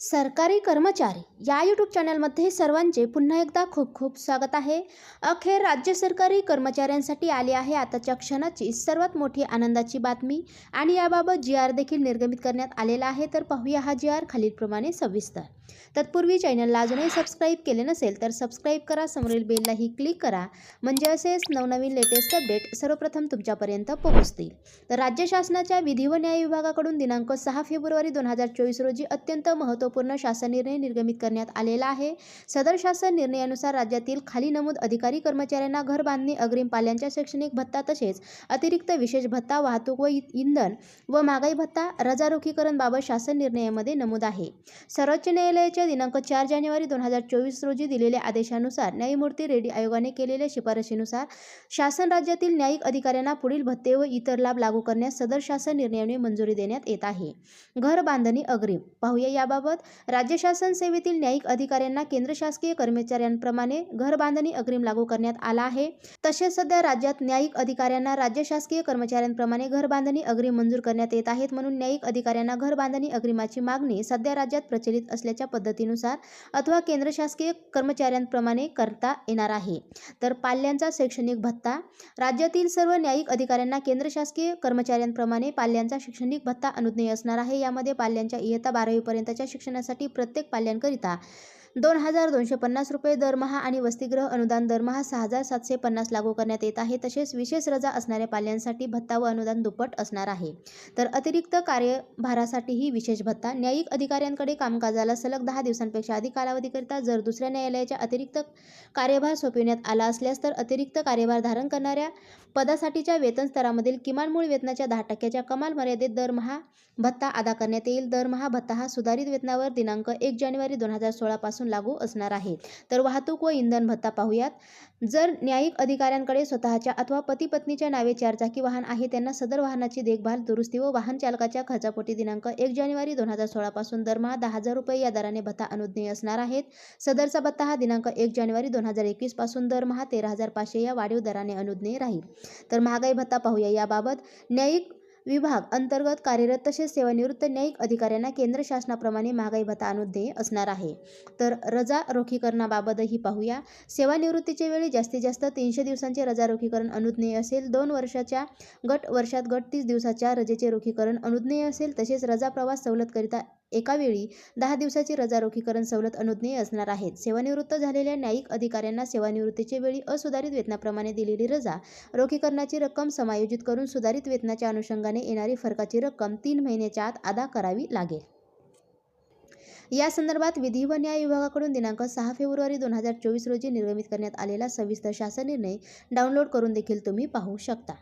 सरकारी कर्मचारी या यूट्यूब चॅनलमध्ये सर्वांचे पुन्हा एकदा खूप खूप स्वागत आहे. अखेर राज्य सरकारी कर्मचाऱ्यांसाठी आली आहे आताच्या क्षणाची सर्वात मोठी आनंदाची बातमी आणि याबाबत जी आर देखील निर्गमित करण्यात आलेला आहे. तर पाहूया हा जी आर खालीलप्रमाणे सविस्तर. तत्पूर्वी चॅनलला अजूनही सबस्क्राईब केले नसेल तर सबस्क्राईब करा समोरील बेललाही क्लिक करा. म्हणजे असेच नवनवीन लेटेस्ट अपडेट सर्वप्रथम तुमच्यापर्यंत पोहोचतील. तर राज्य शासनाच्या विधी व न्याय विभागाकडून दिनांक सहा फेब्रुवारी दोन हजार चोवीस रोजी अत्यंत महत्त्वपूर्ण शासन निर्णय निर्गमित करण्यात आलेला आहे. सदर शासन निर्णयानुसार राज्यातील खाली नमूद अधिकारी कर्मचाऱ्यांना घर बांधणी अग्रिम पाल्यांच्या शैक्षणिक भत्ता तसेच अतिरिक्त विशेष भत्ता वाहतूक व इ- इंधन व महागाई भत्ता रजारोखीकरण बाबत शासन निर्णयामध्ये नमूद आहे. सर्वोच्च न्यायालय न्यायालयाच्या दिनांक चार जानेवारी दोन हजार चोवीस रोजी दिलेल्या आदेशानुसार न्यायमूर्ती रेड्डी आयोगाने केलेल्या शिफारशीनुसार शासन राज्यातील न्यायिक अधिकाऱ्यांना पुढील भत्ते व इतर लाभ लागू करण्यास सदर शासन निर्णयाने मंजुरी देण्यात येत आहे. घर बांधणी अग्रिम. पाहूया याबाबत. राज्य शासन सेवेतील न्यायिक अधिकाऱ्यांना केंद्र शासकीय कर्मचाऱ्यांप्रमाणे घर बांधणी अग्रिम लागू करण्यात आला आहे. तसेच सध्या राज्यात न्यायिक अधिकाऱ्यांना राज्य शासकीय कर्मचाऱ्यांप्रमाणे घर बांधणी अग्रिम मंजूर करण्यात येत आहेत म्हणून न्यायिक अधिकाऱ्यांना घर बांधणी अग्रिमाची मागणी सध्या राज्यात प्रचलित असल्याच्या पद्धतीनुसार अथवा केंद्र शासकीय कर्मचाऱ्यांप्रमाणे करता येणार आहे. तर पाल्यांचा शैक्षणिक भत्ता राज्यातील सर्व न्यायिक अधिकाऱ्यांना केंद्र शासकीय कर्मचाऱ्यांप्रमाणे पाल्यांचा शैक्षणिक भत्ता अनुज्ञेय असणार आहे. यामध्ये पाल्यांच्या इयत्ता बारावीपर्यंतच्या शिक्षणासाठी प्रत्येक पाल्यांकरिता दोन हजार दोनशे पन्नास रुपये दरमहा आणि वसतिगृह अनुदान दरमहा सहा हजार सातशे पन्नास लागू करण्यात येत आहे. तसेच विशेष रजा असणाऱ्या पाल्यांसाठी भत्ता व अनुदान दुप्पट असणार आहे. तर अतिरिक्त कार्यभारासाठीही विशेष भत्ता न्यायिक अधिकाऱ्यांकडे कामकाजाला सलग दहा दिवसांपेक्षा अधिक कालावधीकरिता जर दुसऱ्या न्यायालयाच्या अतिरिक्त कार्यभार सोपविण्यात आला असल्यास तर अतिरिक्त कार्यभार धारण करणाऱ्या पदासाठीच्या वेतन स्तरामधील किमान मूळ वेतनाच्या दहा टक्क्याच्या कमाल मर्यादेत दरमहा भत्ता अदा करण्यात येईल. दरमहा भत्ता हा सुधारित वेतनावर दिनांक एक जानेवारी दोन हजार सोळापासून लागू असणार आहे तर वाहतूक व इंधन भत्ता पाहूयात. जर न्यायिक अधिकाऱ्यांकडे स्वतःच्या अथवा पती पत्नीच्या नावे चारचाकी वाहन आहे त्यांना सदर वाहनाची देखभाल दुरुस्ती व वाहन चालकाच्या खर्चापोटी दिनांक एक जानेवारी दोन हजार सोळापासून दरमहा दहा हजार रुपये या दराने भत्ता अनुज्ञेय असणार आहेत. सदरचा भत्ता हा दिनांक एक जानेवारी दोन हजार एकवीसपासून दरमहा तेरा हजार पाचशे या वाढीव दराने अनुज्ञेय राहील. तर महागाई भत्ता पाहूया याबाबत. न्यायिक विभाग अंतर्गत कार्यरत तसेच सेवानिवृत्त न्यायिक अधिकाऱ्यांना केंद्र शासनाप्रमाणे महागाई भत्ता अनुदेय असणार आहे. तर रजा रोखीकरणाबाबतही पाहूया. सेवानिवृत्तीच्या वेळी जास्तीत जास्त तीनशे दिवसांचे रजा रोखीकरण अनुज्ञेय असेल दोन वर्षाच्या गट वर्षात गट तीस दिवसाच्या रजेचे रोखीकरण अनुज्ञेय असेल तसेच रजा प्रवास सवलतकरिता एकावेळी दहा दिवसाची रजा रोखीकरण सवलत अनुज्ञेय असणार आहेत. सेवानिवृत्त झालेल्या न्यायिक अधिकाऱ्यांना सेवानिवृत्तीच्या वेळी असुधारित वेतनाप्रमाणे दिलेली रजा रोखीकरणाची रक्कम समायोजित करून सुधारित वेतनाच्या अनुषंगाने येणारी फरकाची रक्कम तीन महिन्याच्या आत अदा करावी लागेल. या संदर्भात विधी व न्याय विभागाकडून दिनांक सहा फेब्रुवारी दोन हजार चोवीस रोजी निर्गमित करण्यात आलेला सविस्तर शासन निर्णय डाउनलोड करून देखील तुम्ही पाहू शकता.